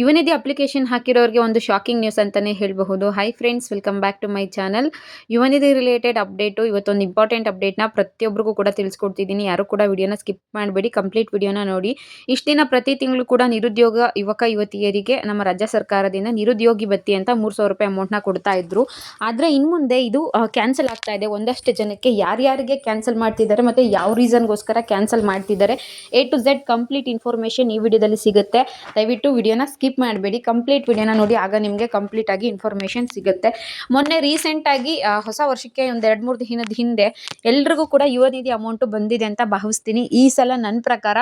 Yuvanidhi application ಹಾಕಿರೋರಿಗೆ ಒಂದು shocking news ಅಂತಲೇ ಹೇಳಬಹುದು. Hi friends welcome back to my channel Yuvanidhi related update ಇವತ್ತೊಂದು important ಅಪ್ಡೇಟ್ನ ಪ್ರತಿಯೊಬ್ಬರಿಗೂ ಕೂಡ ತಿಳಿಸ್ಕೊಡ್ತಿದ್ದೀನಿ. ಯಾರು ಕೂಡ ವಿಡಿಯೋನ ಸ್ಕಿಪ್ ಮಾಡಬೇಡಿ ಕಂಪ್ಲೀಟ್ ವಿಡಿಯೋನ ನೋಡಿ. ಇಷ್ಟು ದಿನ ಪ್ರತಿ ತಿಂಗಳು ಕೂಡ ನಿರುದ್ಯೋಗ ಯುವಕ, ಯುವತಿಯರಿಗೆ ನಮ್ಮ ರಾಜ್ಯ ಸರ್ಕಾರದಿಂದ ನಿರುದ್ಯೋಗಿ ಬತ್ತಿ ಅಂತ ಮೂರು ಸಾವಿರ ರೂಪಾಯಿ ಅಮೌಂಟ್ನ ಕೊಡ್ತಾ ಇದ್ರು. ಆದರೆ ಇನ್ನು ಮುಂದೆ ಇದು ಕ್ಯಾನ್ಸಲ್ ಆಗ್ತಾ ಇದೆ. ಒಂದಷ್ಟು ಜನಕ್ಕೆ ಯಾರ್ಯಾರಿಗೆ ಕ್ಯಾನ್ಸಲ್ ಮಾಡ್ತಿದ್ದಾರೆ ಮತ್ತು ಯಾವ ರೀಸನ್ಗೋಸ್ಕರ ಕ್ಯಾನ್ಸಲ್ ಮಾಡ್ತಿದ್ದಾರೆ A to Z complete information ಈ ವಿಡಿಯೋದಲ್ಲಿ ಸಿಗುತ್ತೆ. ದಯವಿಟ್ಟು ವಿಡಿಯೋನ ಸ್ಕಿಪ್ ಮಾಡಬೇಡಿ. ಕಂಪ್ಲೀಟ್ ವಿಡಿಯೋನ ನೋಡಿ, ಆಗ ನಿಮಗೆ ಕಂಪ್ಲೀಟ್ ಆಗಿ ಇನ್ಫಾರ್ಮೇಷನ್ ಸಿಗುತ್ತೆ. ಮೊನ್ನೆ ರೀಸೆಂಟಾಗಿ ಹೊಸ ವರ್ಷಕ್ಕೆ ಒಂದು ಎರಡು ಮೂರು ದಿನದ ಹಿಂದೆ ಎಲ್ರಿಗೂ ಕೂಡ ಯುವ ನಿಧಿ ಅಮೌಂಟು ಬಂದಿದೆ ಅಂತ ಭಾವಿಸ್ತೀನಿ. ಈ ಸಲ ನನ್ನ ಪ್ರಕಾರ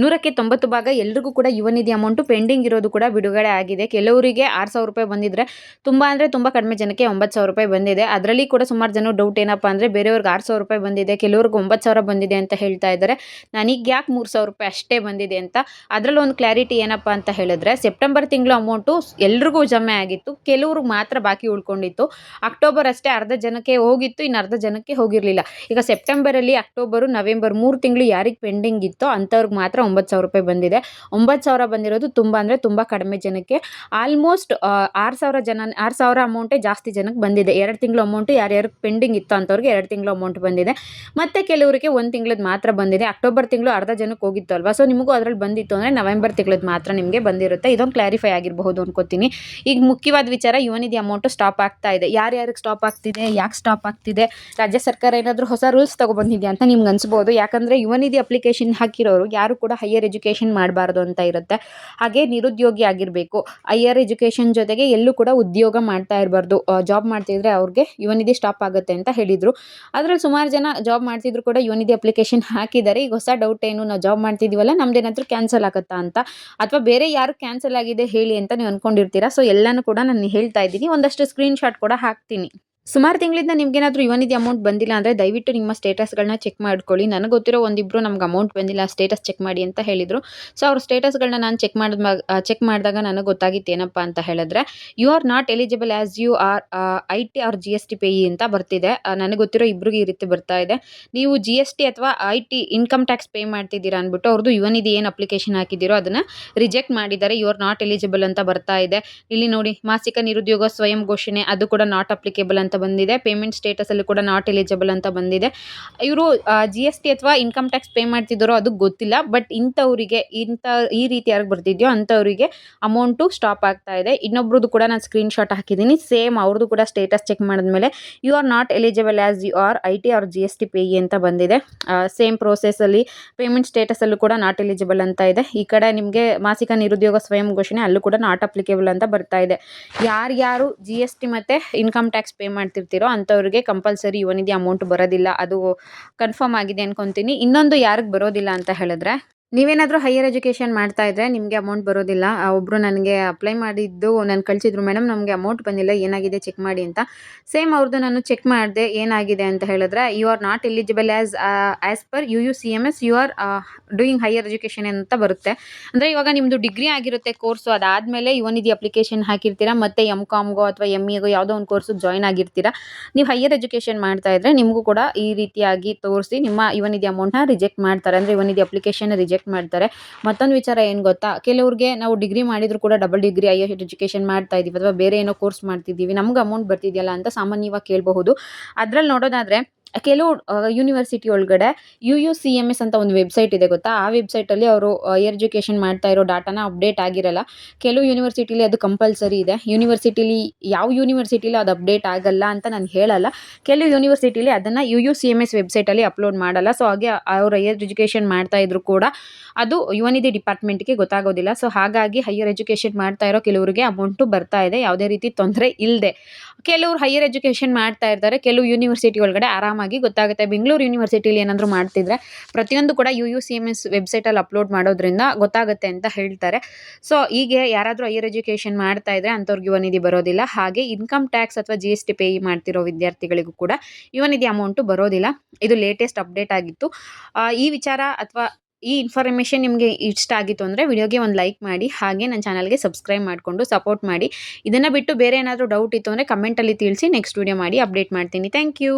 ನೂರಕ್ಕೆ ತೊಂಬತ್ತು ಭಾಗ ಎಲ್ರಿಗೂ ಕೂಡ ಯುವ ನಿಧಿ ಅಮೌಂಟು ಪೆಂಡಿಂಗ್ ಇರೋದು ಕೂಡ ಬಿಡುಗಡೆ ಆಗಿದೆ. ಕೆಲವರಿಗೆ ಆರು ಸಾವಿರ ರೂಪಾಯಿ ಬಂದಿದ್ರೆ ತುಂಬ ಅಂದರೆ ತುಂಬ ಕಡಿಮೆ ಜನಕ್ಕೆ ಒಂಬತ್ತು ಸಾವಿರ ರೂಪಾಯಿ ಬಂದಿದೆ. ಅದರಲ್ಲಿ ಕೂಡ ಸುಮಾರು ಜನ ಡೌಟ್ ಏನಪ್ಪ ಅಂದರೆ ಬೇರೆಯವ್ರಿಗೆ ಆರು ಸಾವಿರ ರೂಪಾಯಿ ಬಂದಿದೆ, ಕೆಲವ್ರಿಗೆ ಒಂಬತ್ತು ಸಾವಿರ ಬಂದಿದೆ ಅಂತ ಹೇಳ್ತಾ ಇದ್ದಾರೆ. ನನಗೆ ಯಾಕೆ ಮೂರು ಸಾವಿರ ರೂಪಾಯಿ ಅಷ್ಟೇ ಬಂದಿದೆ ಅಂತ ಅದರಲ್ಲಿ ಒಂದು ಕ್ಲಾರಿಟಿ ಏನಪ್ಪ ಅಂತ ಹೇಳಿದ್ರೆ ಸೆಪ್ಟೆಂಬರ್ ತಿಂಗಳು ಅಮೌಂಟು ಎಲ್ರಿಗೂ ಜಮೆ ಆಗಿತ್ತು, ಕೆಲವ್ರಿಗೆ ಮಾತ್ರ ಬಾಕಿ ಉಳ್ಕೊಂಡಿತ್ತು. ಅಕ್ಟೋಬರ್ ಅಷ್ಟೇ ಅರ್ಧ ಜನಕ್ಕೆ ಹೋಗಿತ್ತು ಇನ್ನು ಅರ್ಧ ಜನಕ್ಕೆ ಹೋಗಿರಲಿಲ್ಲ. ಈಗ ಸೆಪ್ಟೆಂಬರಲ್ಲಿ ಅಕ್ಟೋಬರು ನವೆಂಬರ್ ಮೂರು ತಿಂಗಳು ಯಾರಿಗೆ ಪೆಂಡಿಂಗ್ ಇತ್ತೋ ಅಂಥವ್ರಿಗೆ ಮಾತ್ರ ಒಂಬತ್ತು ಸಾವಿರ ರೂಪಾಯಿ ಬಂದಿದೆ. ಒಂಬತ್ತು ಸಾವಿರ ಬಂದಿರೋದು ತುಂಬ ಅಂದರೆ ತುಂಬ ಕಡಿಮೆ ಜನಕ್ಕೆ. ಆಲ್ಮೋಸ್ಟ್ ಆರು ಸಾವಿರ ಜನ, ಆರು ಸಾವಿರ ಅಮೌಂಟೇ ಜಾಸ್ತಿ ಜನಕ್ಕೆ ಬಂದಿದೆ. ಎರಡು ತಿಂಗಳು ಅಮೌಂಟು ಯಾರ್ಯಾರು ಪೆಂಡಿಂಗ್ ಇತ್ತು ಅಂಥವ್ರಿಗೆ ಎರಡು ತಿಂಗಳು ಅಮೌಂಟ್ ಬಂದಿದೆ. ಮತ್ತು ಕೆಲವರಿಗೆ ಒಂದು ತಿಂಗಳದ್ದು ಮಾತ್ರ ಬಂದಿದೆ. ಅಕ್ಟೋಬರ್ ತಿಂಗಳು ಅರ್ಧ ಜನಕ್ಕೆ ಹೋಗಿತ್ತು ಅಲ್ವಾ? ಸೊ ನಿಮಗೂ ಅದರಲ್ಲಿ ಬಂದಿತ್ತು ಅಂದರೆ ನವೆಂಬರ್ ತಿಂಗಳದ್ದು ಮಾತ್ರ ನಿಮಗೆ ಬಂದಿರುತ್ತೆ. ಇದೊಂದು ಕ್ಲಾರಿಫೈ ಆಗಿರಬಹುದು ಅನ್ಕೋತೀನಿ. ಈಗ ಮುಖ್ಯವಾದ ವಿಚಾರ ಯುವನಿಧಿ ಅಮೌಂಟು ಸ್ಟಾಪ್ ಆಗ್ತಾ ಇದೆ. ಯಾರ್ಯಾರಿಗೆ ಸ್ಟಾಪ್ ಆಗ್ತಿದೆ? ಯಾಕೆ ಸ್ಟಾಪ್ ಆಗ್ತಿದೆ? ರಾಜ್ಯ ಸರ್ಕಾರ ಏನಾದರೂ ಹೊಸ ರೂಲ್ಸ್ ತೊಗೊಬಂದಿದೆ ಅಂತ ನಿಮ್ಗೆ ಅನ್ಸ್ಬೋದು. ಯಾಕಂದರೆ ಯುವನಿಧಿ ಅಪ್ಲಿಕೇಶನ್ ಹಾಕಿರೋರು ಯಾರು ಕೂಡ ಹೈಯರ್ ಎಜುಕೇಷನ್ ಮಾಡಬಾರ್ದು ಅಂತ ಇರುತ್ತೆ. ಹಾಗೆ ನಿರುದ್ಯೋಗಿ ಆಗಿರಬೇಕು. ಹೈಯರ್ ಎಜುಕೇಷನ್ ಜೊತೆಗೆ ಎಲ್ಲೂ ಕೂಡ ಉದ್ಯೋಗ ಮಾಡ್ತಾ ಇರಬಾರ್ದು. ಜಾಬ್ ಮಾಡ್ತಿದ್ರೆ ಅವ್ರಿಗೆ ಯುವನಿಧಿ ಸ್ಟಾಪ್ ಆಗುತ್ತೆ ಅಂತ ಹೇಳಿದರು. ಅದರಲ್ಲಿ ಸುಮಾರು ಜನ ಜಾಬ್ ಮಾಡ್ತಿದ್ರು ಕೂಡ ಯುವನಿಧಿ ಅಪ್ಲಿಕೇಶನ್ ಹಾಕಿದ್ದಾರೆ. ಈಗ ಹೊಸ ಡೌಟ್ ಏನು, ನಾವು ಜಾಬ್ ಮಾಡ್ತಿದ್ದೀವಲ್ಲ ನಮ್ದೇನಾದರೂ ಕ್ಯಾನ್ಸಲ್ ಆಗುತ್ತಾ ಅಂತ? ಅಥವಾ ಬೇರೆ ಯಾರು ಕ್ಯಾನ್ಸಲ್ ಆಗಿದೆ ಹೇಳಿ ಅಂತ ನೀವು ಅಂದ್ಕೊಂಡಿರ್ತೀರಾ ಸೊ ಎಲ್ಲನೂ ಕೂಡ ನಾನು ಹೇಳ್ತಾ ಇದ್ದೀನಿ. ಒಂದಷ್ಟು ಸ್ಕ್ರೀನ್ ಶಾಟ್ ಕೂಡ ಹಾಕ್ತೀನಿ. ಸುಮಾರು ತಿಂಗಳಿಂದ ನಿಮ್ಗೇನಾದರೂ ಇವನಿದ್ದು ಅಮೌಂಟ್ ಬಂದಿಲ್ಲ ಅಂದರೆ ದಯವಿಟ್ಟು ನಿಮ್ಮ ಸ್ಟೇಟಸ್ಗಳನ್ನ ಚೆಕ್ ಮಾಡ್ಕೊಳ್ಳಿ. ನನಗೆ ಗೊತ್ತಿರೋ ಒಂದಿಬ್ಬರು ನಮ್ಗೆ ಅಮೌಂಟ್ ಬಂದಿಲ್ಲ ಸ್ಟೇಟಸ್ ಚೆಕ್ ಮಾಡಿ ಅಂತ ಹೇಳಿದರು. ಸೊ ಅವ್ರ ಸ್ಟೇಟಸ್ಗಳನ್ನ ನಾನು ಚೆಕ್ ಮಾಡಿದ ಚೆಕ್ ಮಾಡಿದಾಗ ನನಗೆ ಗೊತ್ತಾಗಿತ್ತು ಏನಪ್ಪ ಅಂತ ಹೇಳಿದ್ರೆ you are not eligible as you are I T R G S T payee ಅಂತ ಬರ್ತಿದೆ. ನನಗೆ ಗೊತ್ತಿರೋ ಇಬ್ಬರಿಗೆ ಈ ರೀತಿ ಬರ್ತಾ ಇದೆ. ನೀವು ಜಿ ಎಸ್ ಟಿ ಅಥವಾ I T income tax pay ಮಾಡ್ತಿದ್ದೀರಾ ಅಂದ್ಬಿಟ್ಟು ಅವ್ರದ್ದು ಯುವನಿಧಿ ಏನು ಅಪ್ಲಿಕೇಶನ್ ಹಾಕಿದ್ದೀರೋ ಅದನ್ನು ರಿಜೆಕ್ಟ್ ಮಾಡಿದ್ದಾರೆ. ಯು ಆರ್ ನಾಟ್ ಎಲಿಜಿಬಲ್ ಅಂತ ಬರ್ತಾ ಇದೆ. ಇಲ್ಲಿ ನೋಡಿ, ಮಾಸಿಕ ನಿರುದ್ಯೋಗ ಸ್ವಯಂ ಘೋಷಣೆ, ಅದು ಕೂಡ ನಾಟ್ ಅಪ್ಲಿಕೇಬಲ್ ಅಂತ ಅಂತ ಬಂದಿದೆ. ಪೇಮೆಂಟ್ ಸ್ಟೇಟಸಲ್ಲಿ ಕೂಡ ನಾಟ್ ಎಲಿಜಿಬಲ್ ಅಂತ ಬಂದಿದೆ. ಇವರು ಜಿ ಎಸ್ ಟಿ ಅಥವಾ ಇನ್ಕಮ್ ಟ್ಯಾಕ್ಸ್ ಪೇ ಮಾಡ್ತಿದ್ದಾರೋ ಅದು ಗೊತ್ತಿಲ್ಲ. ಬಟ್ ಇಂಥವರಿಗೆ, ಇಂಥ, ಈ ರೀತಿ ಯಾರಿಗೆ ಬರ್ತಿದೆಯೋ ಅಂಥವರಿಗೆ ಅಮೌಂಟು ಸ್ಟಾಪ್ ಆಗ್ತಾ ಇದೆ. ಇನ್ನೊಬ್ರದ್ದು ಕೂಡ ನಾನು ಸ್ಕ್ರೀನ್ ಶಾಟ್ ಹಾಕಿದ್ದೀನಿ. ಸೇಮ್ ಅವ್ರದ್ದು ಕೂಡ ಸ್ಟೇಟಸ್ ಚೆಕ್ ಮಾಡಿದ್ಮೇಲೆ you are not eligible as you are I T R G S T pay ಅಂತ ಬಂದಿದೆ. ಸೇಮ್ ಪ್ರೋಸೆಸಲ್ಲಿ ಪೇಮೆಂಟ್ ಸ್ಟೇಟಸಲ್ಲೂ ಕೂಡ ನಾಟ್ ಎಲಿಜಿಬಲ್ ಅಂತ ಇದೆ. ಈ ಕಡೆ ನಿಮಗೆ ಮಾಸಿಕ ನಿರುದ್ಯೋಗ ಸ್ವಯಂ ಘೋಷಣೆ, ಅಲ್ಲೂ ಕೂಡ ನಾಟ್ ಅಪ್ಲಿಕೇಬಲ್ ಅಂತ ಬರ್ತಾ ಇದೆ. ಯಾರ್ಯಾರು ಜಿ ಎಸ್ ಟಿ ಮತ್ತು ಇನ್ಕಮ್ ಟ್ಯಾಕ್ಸ್ ಪೇ ಮಾಡ್ತಿರ್ತೀರೋ ಅಂಥವ್ರಿಗೆ ಕಂಪಲ್ಸರಿ ಯುವನಿಧಿ ಅಮೌಂಟ್ ಬರೋದಿಲ್ಲ. ಅದು ಕನ್ಫರ್ಮ್ ಆಗಿದೆ ಅನ್ಕೊತೀನಿ. ಇನ್ನೊಂದು ಯಾರಿಗೆ ಬರೋದಿಲ್ಲ ಅಂತ ಹೇಳಿದ್ರೆ? ನೀವೇನಾದರೂ ಹೈಯರ್ ಎಜುಕೇಷನ್ ಮಾಡ್ತಾ ಇದ್ರೆ ನಿಮಗೆ ಅಮೌಂಟ್ ಬರೋದಿಲ್ಲ. ಒಬ್ಬರು ನನಗೆ ಅಪ್ಲೈ ಮಾಡಿದ್ದು, ನಾನು ಕಳಿಸಿದ್ರು ಮೇಡಮ್ ನಮಗೆ ಅಮೌಂಟ್ ಬಂದಿಲ್ಲ, ಏನಾಗಿದೆ ಚೆಕ್ ಮಾಡಿ ಅಂತ. ಸೇಮ್ ಅವ್ರದ್ದು ನಾನು ಚೆಕ್ ಮಾಡಿದೆ, ಏನಾಗಿದೆ ಅಂತ ಹೇಳಿದ್ರೆ you are not eligible as as per U U C M S you are doing higher education ಅಂತ ಬರುತ್ತೆ. ಅಂದರೆ ಇವಾಗ ನಿಮ್ಮದು ಡಿಗ್ರಿ ಆಗಿರುತ್ತೆ ಕೋರ್ಸು ಅದಾದಮೇಲೆ ಯುವನಿಧಿ ಅಪ್ಲಿಕೇಶನ್ ಹಾಕಿರ್ತೀರಾ, ಮತ್ತು ಎಂ ಕಾಮ್ಗೋ ಅಥವಾ ಎಂ ಇಗೋ ಯಾವುದೋ ಒಂದು ಕೋರ್ಸಿಗೆ ಜಾಯ್ನ್ ಆಗಿರ್ತೀರಾ, ನೀವು ಹೈಯರ್ ಎಜುಕೇಷನ್ ಮಾಡ್ತಾ ಇದ್ದರೆ ನಿಮಗೂ ಕೂಡ ಈ ರೀತಿಯಾಗಿ ತೋರಿಸಿ ನಿಮ್ಮ ಯುವನಿಧಿ ಅಮೌಂಟ್ನ ರಿಜೆಕ್ಟ್ ಮಾಡ್ತಾರೆ. ಅಂದರೆ ಯುವನಿಧಿ ಅಪ್ಲಿಕೇಶನ್ ರಿಜೆಕ್ಟ್ ಮಾಡ್ತಾರೆ. ಮತ್ತೊಂದು ವಿಚಾರ ಏನು ಗೊತ್ತಾ? ಕೆಲವ್ರಿಗೆ ನಾವು ಡಿಗ್ರಿ ಮಾಡಿದ್ರು ಕೂಡ ಡಬಲ್ ಡಿಗ್ರಿ ಐ ಎಜುಕೇಷನ್ ಮಾಡ್ತಾ ಇದ್ದೀವಿ ಅಥವಾ ಬೇರೆ ಏನೋ ಕೋರ್ಸ್ ಮಾಡ್ತಿದ್ದೀವಿ, ನಮ್ಗೆ ಅಮೌಂಟ್ ಬರ್ತಿದೆಯಲ್ಲ ಅಂತ ಸಾಮಾನ್ಯವಾಗಿ ಕೇಳಬಹುದು. ಅದ್ರಲ್ಲಿ ನೋಡೋದಾದರೆ ಕೆಲವು ಯೂನಿವರ್ಸಿಟಿ ಒಳಗಡೆ U U C M S ಅಂತ ಒಂದು ವೆಬ್ಸೈಟ್ ಇದೆ ಗೊತ್ತಾ? ಆ ವೆಬ್ಸೈಟಲ್ಲಿ ಅವರು ಹೈಯರ್ ಎಜುಕೇಷನ್ ಮಾಡ್ತಾ ಇರೋ ಡಾಟಾನ ಅಪ್ಡೇಟ್ ಆಗಿರಲ್ಲ. ಕೆಲವು ಯೂನಿವರ್ಸಿಟಿಲಿ ಅದು ಕಂಪಲ್ಸರಿ ಇದೆ. ಯೂನಿವರ್ಸಿಟಿಲಿ ಯಾವ ಯೂನಿವರ್ಸಿಟಿಲಿ ಅದು ಅಪ್ಡೇಟ್ ಆಗಲ್ಲ ಅಂತ ನಾನು ಹೇಳಲ್ಲ. ಕೆಲವು ಯೂನಿವರ್ಸಿಟಿಲಿ ಅದನ್ನು U U C M S ವೆಬ್ಸೈಟಲ್ಲಿ ಅಪ್ಲೋಡ್ ಮಾಡಲ್ಲ. ಸೊ ಹಾಗೆ ಅವರು ಹೈಯರ್ ಎಜುಕೇಷನ್ ಮಾಡ್ತಾ ಇದ್ರು ಕೂಡ ಅದು ಯುವನಿಧಿ ಡಿಪಾರ್ಟ್ಮೆಂಟ್ಗೆ ಗೊತ್ತಾಗೋದಿಲ್ಲ. ಸೊ ಹಾಗಾಗಿ ಹೈಯರ್ ಎಜುಕೇಷನ್ ಮಾಡ್ತಾ ಇರೋ ಕೆಲವರಿಗೆ ಅಮೌಂಟು ಬರ್ತಾ ಇದೆ. ಯಾವುದೇ ರೀತಿ ತೊಂದರೆ ಇಲ್ಲದೆ ಕೆಲವರು ಹೈಯರ್ ಎಜುಕೇಷನ್ ಮಾಡ್ತಾ ಇರ್ತಾರೆ, ಕೆಲವು ಯೂನಿವರ್ಸಿಟಿ ಒಳಗಡೆ ಆರಾಮಾಗಿ ಗೊತ್ತಾಗುತ್ತೆ. ಬೆಂಗಳೂರು ಯೂನಿವರ್ಸಿಟಿಲಿ ಏನಾದರೂ ಮಾಡ್ತಿದ್ರೆ ಪ್ರತಿಯೊಂದು ಕೂಡ U U C M S ವೆಬ್ಸೈಟಲ್ಲಿ ಅಪ್ಲೋಡ್ ಮಾಡೋದ್ರಿಂದ ಗೊತ್ತಾಗುತ್ತೆ ಅಂತ ಹೇಳ್ತಾರೆ. ಸೊ ಹೀಗೆ ಯಾರಾದರೂ ಹೈಯರ್ ಎಜುಕೇಷನ್ ಮಾಡ್ತಾ ಇದ್ರೆ ಅಂಥವ್ರಿಗೆ ಯುವ ನಿಧಿ ಬರೋದಿಲ್ಲ. ಹಾಗೆ ಇನ್ಕಮ್ ಟ್ಯಾಕ್ಸ್ ಅಥವಾ ಜಿ ಎಸ್ ಟಿ ಪೇ ಮಾಡ್ತಿರೋ ವಿದ್ಯಾರ್ಥಿಗಳಿಗೂ ಕೂಡ ಯುವ ನಿಧಿ ಅಮೌಂಟು ಬರೋದಿಲ್ಲ. ಇದು ಲೇಟೆಸ್ಟ್ ಅಪ್ಡೇಟ್ ಆಗಿತ್ತು. ಈ ವಿಚಾರ ಅಥವಾ ಈ ಇನ್ಫಾರ್ಮೇಷನ್ ನಿಮಗೆ ಇಷ್ಟ ಆಗಿತ್ತು ಅಂದರೆ ವಿಡಿಯೋಗೆ ಒಂದು ಲೈಕ್ ಮಾಡಿ, ಹಾಗೆ ನನ್ನ ಚಾನಲ್ಗೆ ಸಬ್ಸ್ಕ್ರೈಬ್ ಮಾಡಿಕೊಂಡು ಸಪೋರ್ಟ್ ಮಾಡಿ. ಇದನ್ನು ಬಿಟ್ಟು ಬೇರೆ ಏನಾದರೂ ಡೌಟ್ ಇತ್ತು ಅಂದರೆ ಕಮೆಂಟಲ್ಲಿ ತಿಳಿಸಿ ನೆಕ್ಸ್ಟ್ ವಿಡಿಯೋ ಮಾಡಿ ಅಪ್ಡೇಟ್ ಮಾಡ್ತೀನಿ. Thank you